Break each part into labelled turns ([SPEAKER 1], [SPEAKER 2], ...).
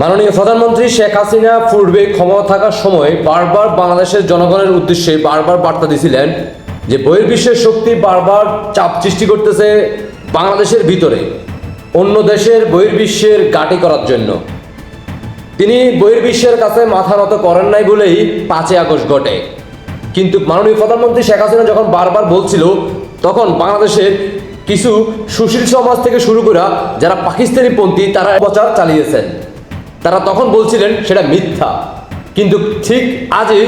[SPEAKER 1] মাননীয় প্রধানমন্ত্রী শেখ হাসিনা পূর্বে ক্ষমতা থাকার সময় বারবার বাংলাদেশের জনগণের উদ্দেশ্যে বারবার বার্তা দিয়েছিলেন যে বহির্বিশ্বের শক্তি বারবার চাপ সৃষ্টি করতেছে বাংলাদেশের ভিতরে, অন্য দেশের বহির্বিশ্বের গাটি করার জন্য। তিনি বহির্বিশ্বের কাছে মাথা নত করেন নাই বলেই পাঁচই আগস্ট ঘটে। কিন্তু মাননীয় প্রধানমন্ত্রী শেখ হাসিনা যখন বারবার বলছিল, তখন বাংলাদেশের কিছু সুশীল সমাজ থেকে শুরু করে যারা পাকিস্তানি পন্থী তারা প্রচার চালিয়েছেন। তারা তখন বলছিলেন সেটা মিথ্যা। কিন্তু ঠিক আজই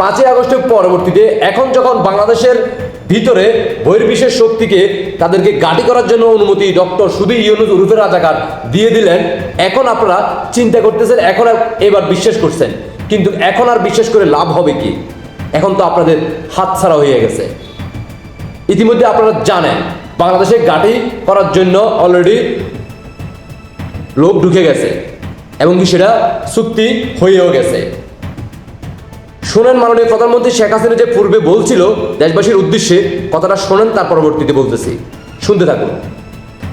[SPEAKER 1] পাঁচই আগস্টের পরবর্তীতে এখন যখন বাংলাদেশের ভিতরে বহির্বিশ্বের শক্তিকে তাদেরকে গাড়ি করার জন্য অনুমতি ডক্টর সুদী ইউনুস উরুফের রাজাকার দিয়ে দিলেন, এখন আপনারা চিন্তা করতেছেন, এখন এবার বিশ্বাস করছেন। কিন্তু এখন আর বিশ্বাস করে লাভ হবে কি? এখন তো আপনাদের হাতছাড়া হয়ে গেছে। ইতিমধ্যে আপনারা জানেন, বাংলাদেশে গাড়ি করার জন্য অলরেডি লোক ঢুকে গেছে। এবং কি সেটা চুক্তি হয়েও গেছে। শোনেন মাননীয় প্রধানমন্ত্রী শেখ হাসিনা যে পূর্বে বলছিল, দেশবাসীর উদ্দেশ্যে কথাটা শোনেন, তার পরবর্তীতে বলতেছি। শুনতে থাকুন।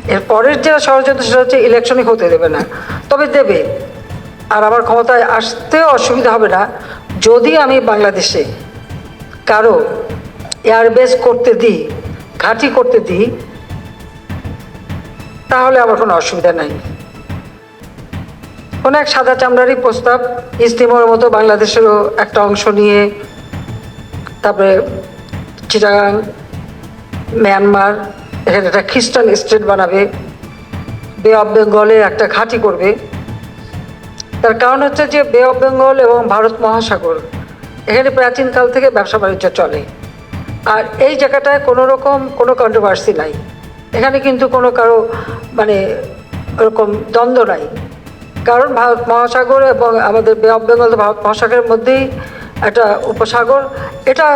[SPEAKER 2] এর পরের যে ষড়যন্ত্র সেটা হচ্ছে ইলেকশনই হতে দেবে না। তবে দেবে। আর আমার ক্ষমতায় আসতেও অসুবিধা হবে না। যদি আমি বাংলাদেশে কারও এয়ারবেস করতে দিই, ঘাঁটি করতে দিই, তাহলে আমার কোনো অসুবিধা নাই। কোনো এক সাদা চামড়ারই প্রস্তাব ইস্তিমোর মতো বাংলাদেশেরও একটা অংশ নিয়ে, তারপরে চিটাগাং, মিয়ানমার, এখানে একটা খ্রিস্টান স্টেট বানাবে, বে অফ বেঙ্গলে একটা ঘাঁটি করবে। তার কারণ হচ্ছে যে বে অফ বেঙ্গল এবং ভারত মহাসাগর, এখানে প্রাচীনকাল থেকে ব্যবসা বাণিজ্য চলে। আর এই জায়গাটায় কোনো রকম কোনো কন্ট্রোভার্সি নাই। এখানে কিন্তু কোনো কারও মানে ওরকম দ্বন্দ্ব নাই। কারণ ভারত মহাসাগর এবং আমাদের বেঙ্গল ভারত মহাসাগরের মধ্যেই একটা উপসাগর। এটা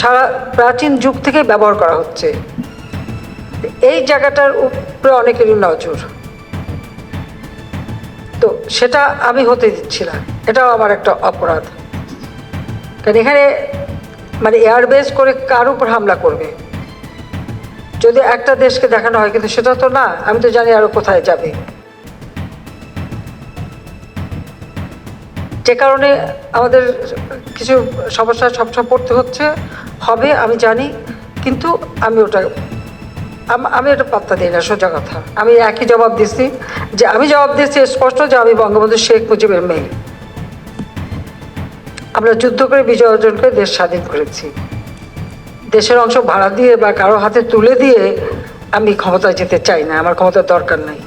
[SPEAKER 2] সারা প্রাচীন যুগ থেকে ব্যবহার করা হচ্ছে। এই জায়গাটার উপরে অনেকেরই নজর। তো সেটা আমি হতে দিচ্ছি না। এটাও আমার একটা অপরাধ। কারণ এখানে মানে এয়ারবেস করে কার উপর হামলা করবে? যদি একটা দেশকে দেখানো হয়, কিন্তু সেটা তো না। আমি তো জানি আরও কোথায় যাবে। যে কারণে আমাদের কিছু সমস্যা সবসময় পড়তে হচ্ছে, হবে, আমি জানি, কিন্তু আমি ওটা, আমি এটা পাত্তা দিই না, সোজা কথা। আমি একই জবাব দিচ্ছি যে আমি জবাব দিচ্ছি স্পষ্ট যে আমি বঙ্গবন্ধু শেখ মুজিবের মেয়ে। আমরা যুদ্ধ করে বিজয় অর্জন করে দেশ স্বাধীন করেছি। দেশের অংশ ভাড়া দিয়ে বা কারও হাতে তুলে দিয়ে আমি ক্ষমতায় যেতে চাই না, আমার ক্ষমতার দরকার নাই।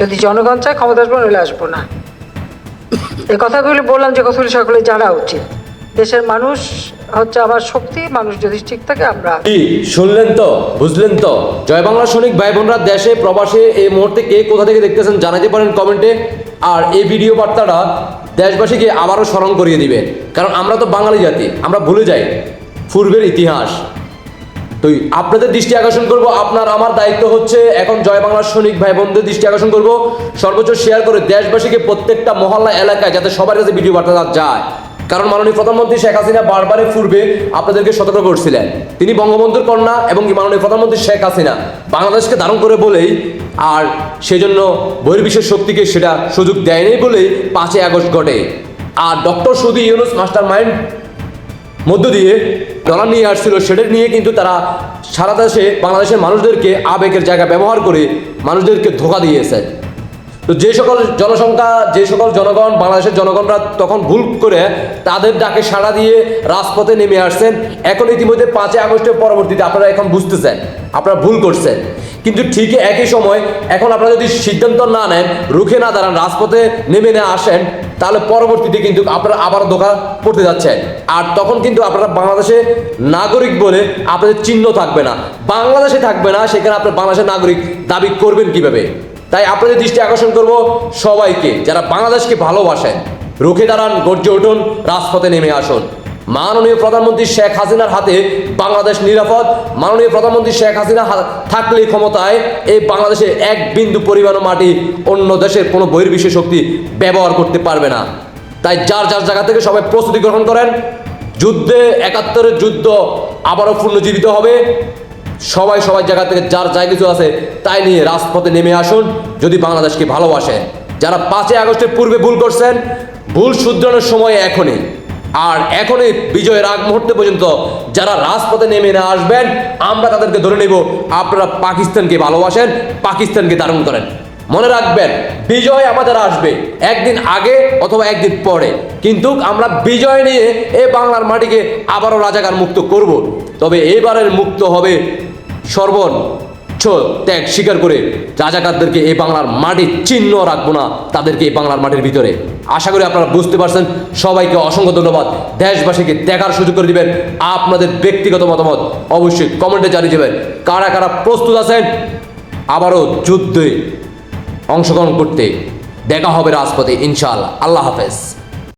[SPEAKER 2] যদি জনগণ চায় ক্ষমতা আসব, নইলে আসব না। এই কথাগুলি বললাম যে কথাগুলি সকলে জানা উচিত। দেশের মানুষ হচ্ছে আমার শক্তি, মানুষ যদি ঠিক থাকে আমরা
[SPEAKER 1] শুনলেন তো? বুঝলেন তো? জয় বাংলা সৈনিক ভাই বোনরা দেশে, প্রবাসে এই মুহূর্তে কে কোথা থেকে দেখতেছেন জানাতে পারেন কমেন্টে। আর এই ভিডিও বার্তাটা দেশবাসীকে আবারও স্মরণ করিয়ে দিবে। কারণ আমরা তো বাঙালি জাতি, আমরা ভুলে যাই। পূর্বের ইতিহাস। তো আপনাদের দৃষ্টি আকর্ষণ করব, আপনার, আমার দায়িত্ব হচ্ছে এখন জয় বাংলার সৈনিক ভাই বোনদের দৃষ্টি আকর্ষণ করব। সর্বোচ্চ শেয়ার করে দেশবাসীকে প্রত্যেকটা মহল্লা এলাকায় যাতে সবার কাছে ভিডিও বার্তা যায়। কারণ মাননীয় প্রধানমন্ত্রী শেখ হাসিনা বারবারই পূর্বে আপনাদেরকে সতর্ক করছিলেন। তিনি বঙ্গবন্ধুর কন্যা এবং মাননীয় প্রধানমন্ত্রী শেখ হাসিনা বাংলাদেশকে ধারণ করে বলেই আর সেজন্য বহির্বিশ্বের শক্তিকে সেটা সুযোগ দেয়নি বলেই পাঁচই আগস্ট ঘটে। আর ডক্টর সুদি ইউনুস মাস্টার মাইন্ড মধ্য দিয়ে ডলার নিয়ে আসছিল। সেটা নিয়ে কিন্তু তারা সারা দেশে বাংলাদেশের মানুষদেরকে আবেগের জায়গা ব্যবহার করে মানুষদেরকে ধোকা দিয়েছে। তো যে সকল জনসংখ্যা, যে সকল জনগণ, বাংলাদেশের জনগণরা তখন ভুল করে তাদের ডাকে সাড়া দিয়ে রাজপথে নেমে আসছেন। এখন ইতিমধ্যে পাঁচই আগস্টের পরবর্তীতে আপনারা এখন বুঝতেছেন, আপনারা ভুল করছেন। কিন্তু ঠিক একই সময় এখন আপনারা যদি সিদ্ধান্ত না নেন, রুখে না দাঁড়ান, রাজপথে নেমে না আসেন, তাহলে পরবর্তীতে কিন্তু আপনারা আবার ধোকা পড়তে যাচ্ছেন। আর তখন কিন্তু আপনারা বাংলাদেশে নাগরিক বলে আপনাদের চিহ্ন থাকবে না। বাংলাদেশে থাকবে না, সেখানে আপনার বাংলাদেশের নাগরিক দাবি করবেন কীভাবে? তাই আপনাদের দৃষ্টি আকর্ষণ করব সবাইকে, যারা বাংলাদেশকে ভালোবাসেন। রুখে দাঁড়ান, গর্জে উঠুন, রাজপথে নেমে আসুন। মাননীয় প্রধানমন্ত্রী শেখ হাসিনার হাতে বাংলাদেশ নিরাপদ। মাননীয় প্রধানমন্ত্রী শেখ হাসিনা থাকলে ক্ষমতায় এই বাংলাদেশে এক বিন্দু পরিমাণ মাটি অন্য দেশের কোনো বহির্বিশ্ব শক্তি ব্যবহার করতে পারবে না। তাই যার যার জায়গা থেকে সবাই প্রস্তুতি গ্রহণ করেন। যুদ্ধে একাত্তরের যুদ্ধ আবারও পুনর্জীবিত হবে। সবাই সবার জায়গা থেকে যার যা কিছু আছে তাই নিয়ে রাজপথে নেমে আসুন। যদি বাংলাদেশকে ভালোবাসেন যারা পাঁচই আগস্টের পূর্বে ভুল করছেন, ভুল শুধরানোর সময় এখনই। আর এখনই বিজয়ের আগ মুহূর্তে পর্যন্ত যারা রাজপথে নেমে না আসবেন, আমরা তাদেরকে ধরে নেব, আপনারা পাকিস্তানকে ভালোবাসেন, পাকিস্তানকে ধারণ করেন। মনে রাখবেন, বিজয় আমাদের আসবে একদিন আগে অথবা একদিন পরে। কিন্তু আমরা বিজয় নিয়ে এই বাংলার মাটিকে আবারও রাজাকার মুক্ত করব। তবে এবারের মুক্ত হবে সর্বোচ্চ ত্যাগ স্বীকার করে রাজাকারদেরকে এই বাংলার মাটির চিহ্ন রাখব না, তাদেরকে এই বাংলার মাটির ভিতরে। আশা করি আপনারা বুঝতে পারছেন। সবাইকে অসংখ্য ধন্যবাদ। দেশবাসীকে দেখার সুযোগ করে দিবেন। আপনাদের ব্যক্তিগত মতামত অবশ্যই কমেন্টে জানিয়ে দেবেন কারা কারা প্রস্তুত আছেন? আবারও যুদ্ধে অংশগ্রহণ করতে দেখা হবে রাজপথে ইনশাআল্লাহ। আল্লাহ হাফেজ।